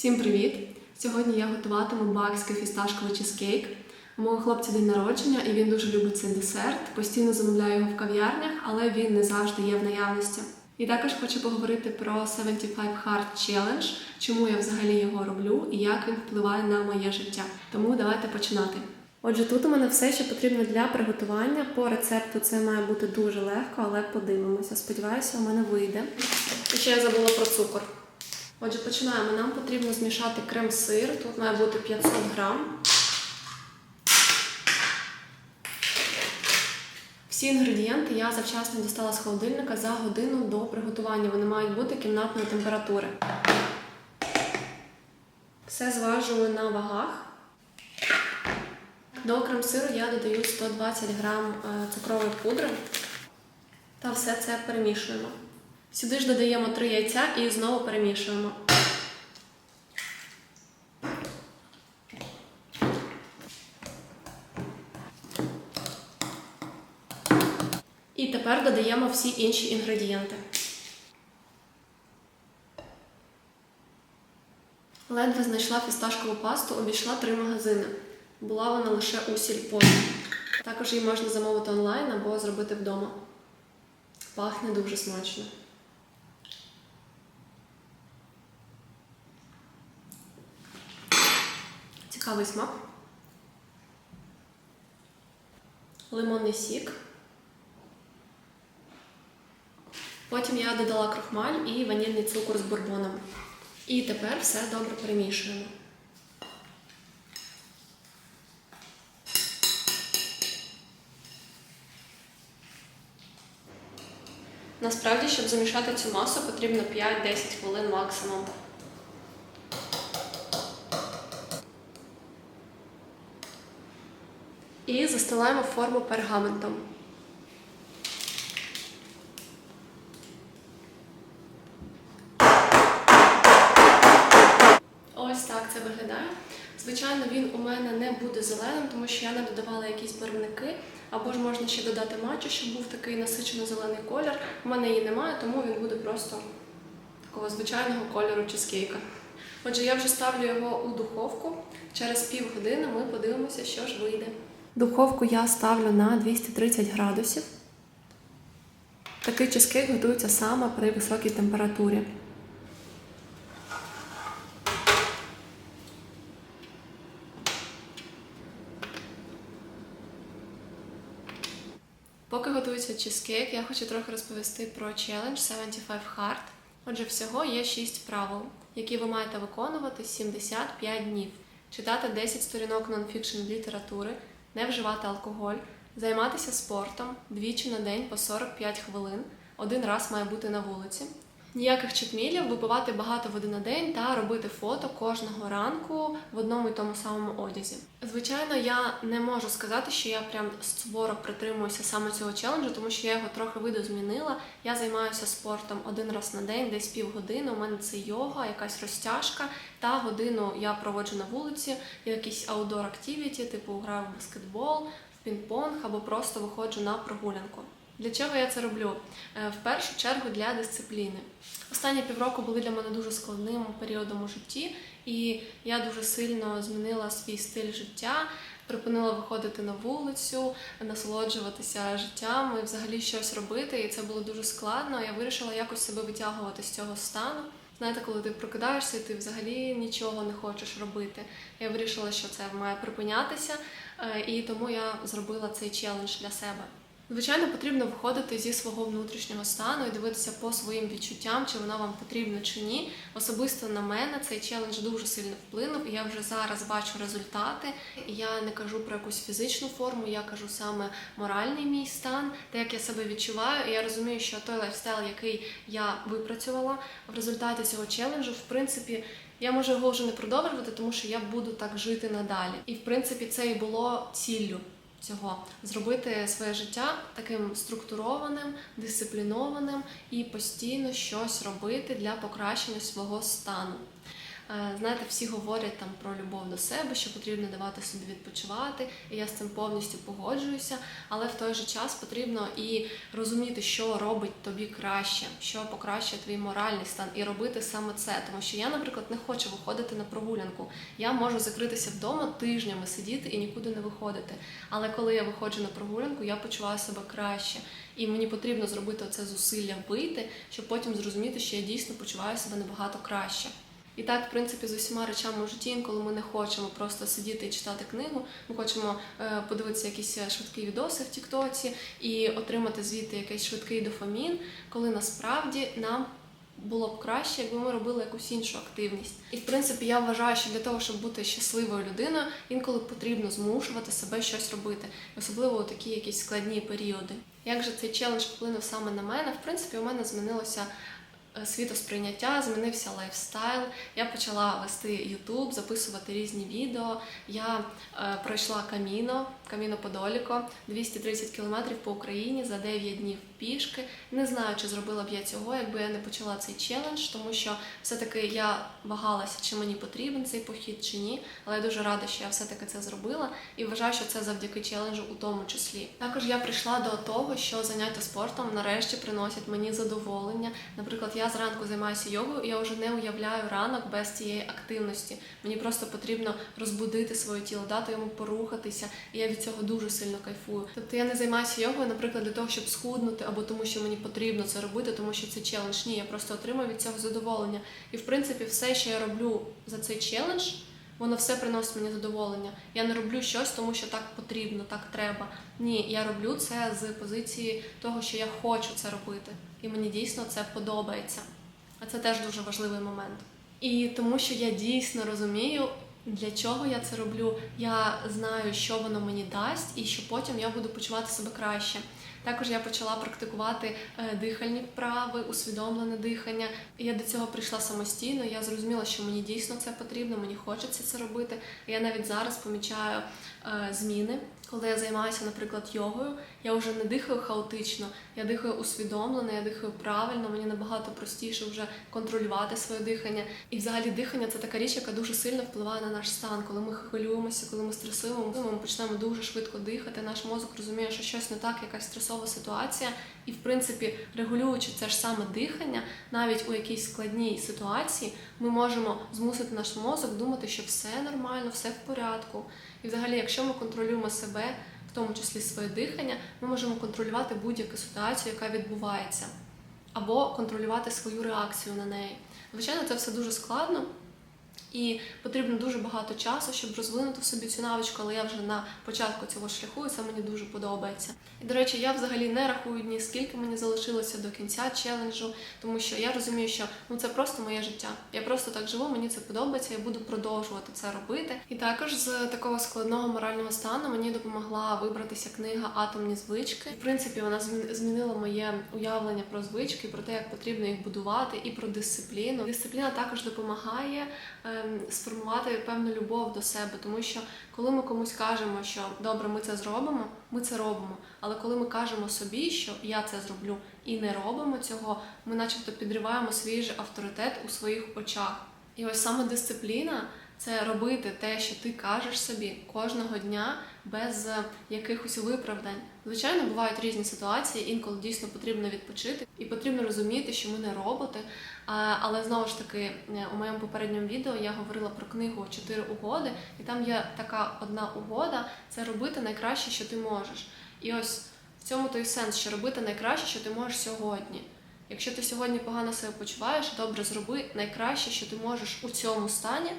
Всім привіт! Сьогодні я готуватиму бакський фісташковий чизкейк. У мого хлопця день народження, і він дуже любить цей десерт. Постійно замовляю його в кав'ярнях, але він не завжди є в наявності. І також хочу поговорити про 75 Hard Challenge, чому я взагалі його роблю і як він впливає на моє життя. Тому давайте починати. Отже, тут у мене все, що потрібно для приготування. По рецепту це має бути дуже легко, але подивимося. Сподіваюся, у мене вийде. І ще я забула про цукор. Отже, починаємо. Нам потрібно змішати крем-сир. Тут має бути 500 грам. Всі інгредієнти я завчасно дістала з холодильника за годину до приготування. Вони мають бути кімнатної температури. Все зважую на вагах. До крем-сиру я додаю 120 грам е, цукрової пудри та все це перемішуємо. Сюди ж додаємо 3 яйця і знову перемішуємо. І тепер додаємо всі інші інгредієнти. Ледве знайшла фісташкову пасту, обійшла три магазини. Була вона лише у сільпо. Також її можна замовити онлайн або зробити вдома. Пахне дуже смачно. Цікавий смак. Лимонний сік. Потім я додала крохмаль і ванільний цукор з бурбоном. І тепер все добре перемішуємо. Насправді, щоб замішати цю масу, потрібно 5-10 хвилин максимум. І застилаємо форму пергаментом. Ось так це виглядає. Звичайно, він у мене не буде зеленим, тому що я не додавала якісь барвники, або ж можна ще додати матчу, щоб був такий насичено зелений колір. У мене її немає, тому він буде просто такого звичайного кольору чизкейка. Отже, я вже ставлю його у духовку. Через півгодини ми подивимося, що ж вийде. Духовку я ставлю на 230 градусів. Такий чизкейк готується саме при високій температурі. Поки готується чизкейк, я хочу трохи розповісти про челендж 75 Hard. Отже, всього є 6 правил, які ви маєте виконувати 75 днів. Читати 10 сторінок нонфікшн літератури, не вживати алкоголь, займатися спортом двічі на день по 45 хвилин, один раз має бути на вулиці. Ніяких читмілів, випивати багато води на день та робити фото кожного ранку в одному і тому самому одязі. Звичайно, я не можу сказати, що я прям суворо притримуюся саме цього челенджу, тому що я його трохи видозмінила. Я займаюся спортом один раз на день, десь півгодини. У мене це йога, якась розтяжка, та годину я проводжу на вулиці, якісь аудор активіті, типу граю в баскетбол, в пінг-понг або просто виходжу на прогулянку. Для чого я це роблю? Е, В першу чергу для дисципліни. Останні півроку були для мене дуже складним періодом у житті, і я дуже сильно змінила свій стиль життя, припинила виходити на вулицю, насолоджуватися життям і взагалі щось робити. І це було дуже складно. Я вирішила якось себе витягувати з цього стану. Знаєте, коли ти прокидаєшся, і ти взагалі нічого не хочеш робити. Я вирішила, що це має припинятися, е, і тому я зробила цей челендж для себе. Звичайно, потрібно виходити зі свого внутрішнього стану і дивитися по своїм відчуттям, чи воно вам потрібно чи ні. Особисто на мене цей челендж дуже сильно вплинув, і я вже зараз бачу результати. І я не кажу про якусь фізичну форму, я кажу саме моральний мій стан, те, як я себе відчуваю. І я розумію, що той лайфстайл, який я випрацювала в результаті цього челенджу, в принципі. Я можу його вже не продовжувати, тому що я буду так жити надалі. І в принципі це і було ціллю цього зробити своє життя таким структурованим, дисциплінованим і постійно щось робити для покращення свого стану. Е, Знаєте, всі говорять там про любов до себе, що потрібно давати собі відпочивати, і я з цим повністю погоджуюся. Але в той же час потрібно і розуміти, що робить тобі краще, що покращує твій моральний стан, і робити саме це. Тому що я, наприклад, не хочу виходити на прогулянку. Я можу закритися вдома тижнями, сидіти і нікуди не виходити. Але коли я виходжу на прогулянку, я почуваю себе краще. І мені потрібно зробити це зусилля вийти, щоб потім зрозуміти, що я дійсно почуваю себе набагато краще. І так, в принципі, з усіма речами у житті, інколи ми не хочемо просто сидіти і читати книгу. Ми хочемо е, подивитися якісь е, швидкі відоси в Тіктоці і отримати звідти якийсь швидкий дофамін, коли насправді нам було б краще, якби ми робили якусь іншу активність. І в принципі, я вважаю, що для того, щоб бути щасливою людиною, інколи потрібно змушувати себе щось робити, особливо у такі якісь складні періоди. Як же цей челендж вплинув саме на мене? В принципі, у мене змінилося світосприйняття, змінився лайфстайл. Я почала вести YouTube, записувати різні відео. Я е, пройшла каміно, каміно Подоліко, 230 кілометрів по Україні за 9 днів пішки. Не знаю, чи зробила б я цього, якби я не почала цей челендж, тому що все-таки я вагалася, чи мені потрібен цей похід чи ні. Але я дуже рада, що я все-таки це зробила і вважаю, що це завдяки челенджу у тому числі. Також я прийшла до того, що заняття спортом нарешті приносять мені задоволення. Наприклад, я зранку займаюся йогою, і я вже не уявляю ранок без цієї активності. Мені просто потрібно розбудити своє тіло, дати йому порухатися, і я від цього дуже сильно кайфую. Тобто я не займаюся йогою, наприклад, для того, щоб схуднути, або тому, що мені потрібно це робити, тому що це челендж. Ні, я просто отримую від цього задоволення. І в принципі, все, що я роблю за цей челендж. Воно все приносить мені задоволення. Я не роблю щось, тому що так потрібно, так треба. Ні, я роблю це з позиції того, що я хочу це робити, і мені дійсно це подобається. А це теж дуже важливий момент. І тому, що я дійсно розумію, для чого я це роблю. Я знаю, що воно мені дасть, і що потім я буду почувати себе краще. Також я почала практикувати е, дихальні вправи, усвідомлене дихання. Я до цього прийшла самостійно. Я зрозуміла, що мені дійсно це потрібно, мені хочеться це робити. Я навіть зараз помічаю е, зміни, коли я займаюся, наприклад, йогою. Я вже не дихаю хаотично, я дихаю усвідомлено, я дихаю правильно. Мені набагато простіше вже контролювати своє дихання. І взагалі дихання це така річ, яка дуже сильно впливає на наш стан. Коли ми хвилюємося, коли ми стресуємо, ми почнемо дуже швидко дихати. Наш мозок розуміє, що щось не так, якась стресова ситуація. І в принципі, регулюючи це ж саме дихання, навіть у якійсь складній ситуації, ми можемо змусити наш мозок думати, що все нормально, все в порядку. І взагалі, якщо ми контролюємо себе, в тому числі своє дихання, ми можемо контролювати будь-яку ситуацію, яка відбувається, або контролювати свою реакцію на неї. Звичайно, це все дуже складно. І потрібно дуже багато часу, щоб розвинути в собі цю навичку, але я вже на початку цього шляху, і це мені дуже подобається. І до речі, я взагалі не рахую дні, скільки мені залишилося до кінця челенджу, тому що я розумію, що ну це просто моє життя. Я просто так живу, мені це подобається, я буду продовжувати це робити. І також з такого складного морального стану мені допомогла вибратися книга Атомні звички. В принципі, вона змі- змінила моє уявлення про звички, про те, як потрібно їх будувати, і про дисципліну. Дисципліна також допомагає ем, сформувати певну любов до себе, тому що коли ми комусь кажемо, що добре, ми це зробимо, ми це робимо. Але коли ми кажемо собі, що я це зроблю, і не робимо цього, ми начебто підриваємо свій же авторитет у своїх очах. І ось саме дисципліна це робити те, що ти кажеш собі кожного дня без е, якихось виправдань. Звичайно, бувають різні ситуації, інколи дійсно потрібно відпочити, і потрібно розуміти, що ми не роботи. Але знову ж таки, е, у моєму попередньому відео я говорила про книгу Чотири угоди, і там є така одна угода це робити найкраще, що ти можеш. І ось в цьому той сенс, що робити найкраще, що ти можеш сьогодні. Якщо ти сьогодні погано себе почуваєш, добре зроби найкраще, що ти можеш у цьому стані.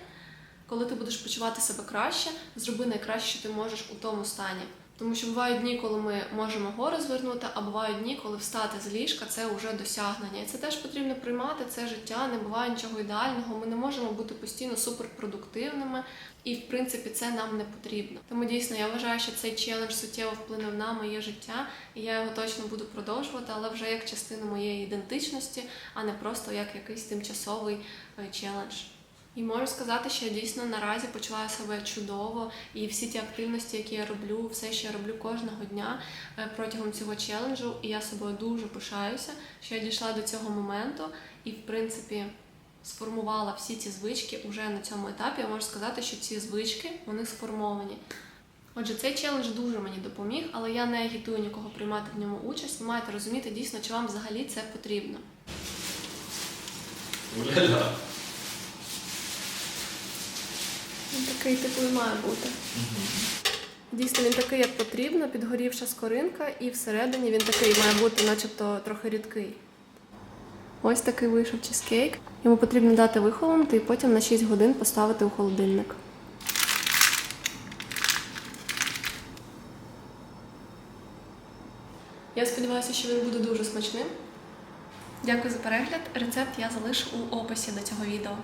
Коли ти будеш почувати себе краще, зроби найкраще, що ти можеш у тому стані. Тому що бувають дні, коли ми можемо гори звернути, а бувають дні, коли встати з ліжка це вже досягнення. І це теж потрібно приймати. Це життя, не буває нічого ідеального. Ми не можемо бути постійно суперпродуктивними, і в принципі це нам не потрібно. Тому дійсно я вважаю, що цей челендж суттєво вплинув на моє життя, і я його точно буду продовжувати, але вже як частину моєї ідентичності, а не просто як якийсь тимчасовий е, челендж. І можу сказати, що я дійсно наразі почуваю себе чудово, і всі ті активності, які я роблю, все, що я роблю кожного дня е, протягом цього челенджу, і я собою дуже пишаюся, що я дійшла до цього моменту. І в принципі, сформувала всі ці звички уже на цьому етапі. Я можу сказати, що ці звички вони сформовані. Отже, цей челендж дуже мені допоміг, але я не агітую нікого приймати в ньому участь. Ви маєте розуміти дійсно, чи вам взагалі це потрібно. Він такий типу і має бути. Дійсно, він такий, як потрібно, підгорівша скоринка, і всередині він такий має бути, начебто, трохи рідкий. Ось такий вийшов чизкейк. Йому потрібно дати вихолонути і потім на 6 годин поставити у холодильник. Я сподіваюся, що він буде дуже смачним. Дякую за перегляд. Рецепт я залишу у описі до цього відео.